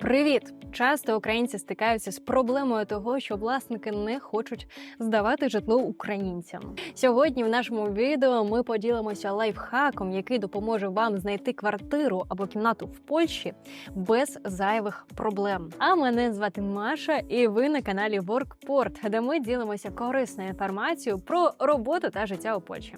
Привіт! Часто українці стикаються з проблемою того, що власники не хочуть здавати житло українцям. Сьогодні в нашому відео ми поділимося лайфхаком, який допоможе вам знайти квартиру або кімнату в Польщі без зайвих проблем. А мене звати Маша, і ви на каналі WorkPort, де ми ділимося корисною інформацією про роботу та життя у Польщі.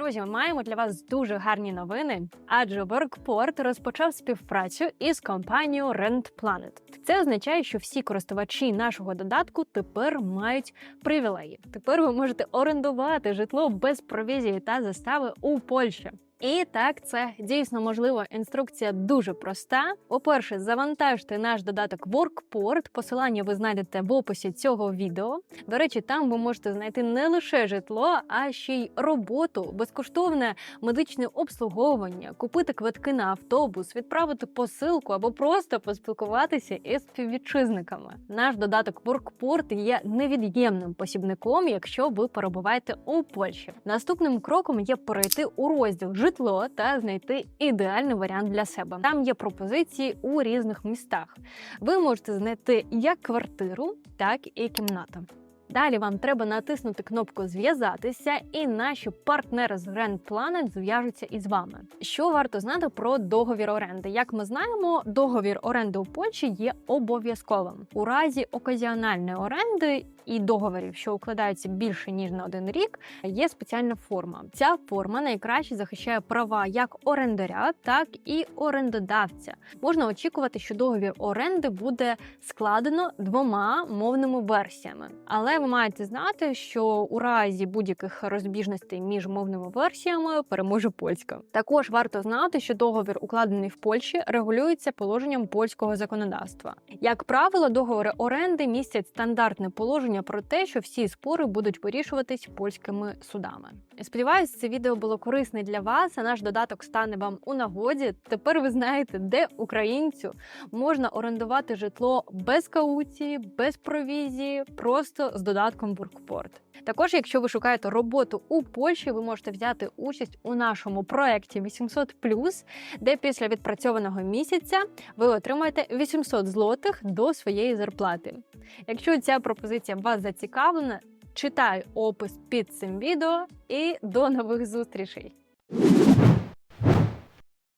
Друзі, маємо для вас дуже гарні новини, адже WorkPort розпочав співпрацю із компанією RentPlanet. Це означає, що всі користувачі нашого додатку тепер мають привілеї. Тепер ви можете орендувати житло без провізії та застави у Польщі. І так, це дійсно можливо. Інструкція дуже проста. По-перше, завантажте наш додаток WorkPort. Посилання ви знайдете в описі цього відео. До речі, там ви можете знайти не лише житло, а ще й роботу, безкоштовне медичне обслуговування, купити квитки на автобус, відправити посилку або просто поспілкуватися із співвітчизниками. Наш додаток WorkPort є невід'ємним посібником, якщо ви перебуваєте у Польщі. Наступним кроком є перейти у розділ житло та знайти ідеальний варіант для себе. Там є пропозиції у різних містах. Ви можете знайти як квартиру, так і кімнату. Далі вам треба натиснути кнопку Зв'язатися, і наші партнери з Grand Planet зв'яжуться із вами. Що варто знати про договір оренди? Як ми знаємо, договір оренди у Польщі є обов'язковим у разі оказіональної оренди. І договорів, що укладаються більше ніж на один рік, є спеціальна форма. Ця форма найкраще захищає права як орендаря, так і орендодавця. Можна очікувати, що договір оренди буде складено двома мовними версіями, але ви маєте знати, що у разі будь-яких розбіжностей між мовними версіями переможе польська. Також варто знати, що договір, укладений в Польщі, регулюється положенням польського законодавства. Як правило, договори оренди містять стандартне положення про те, що всі спори будуть вирішуватись польськими судами. Сподіваюсь, це відео було корисне для вас. А наш додаток стане вам у нагоді. Тепер ви знаєте, де українцю можна орендувати житло без кауції, без провізії, просто з додатком WorkPort. Також, якщо ви шукаєте роботу у Польщі, ви можете взяти участь у нашому проєкті 800+, де після відпрацьованого місяця ви отримаєте 800 злотих до своєї зарплати. Якщо ця пропозиція вас зацікавлена, читай опис під цим відео і до нових зустрічей!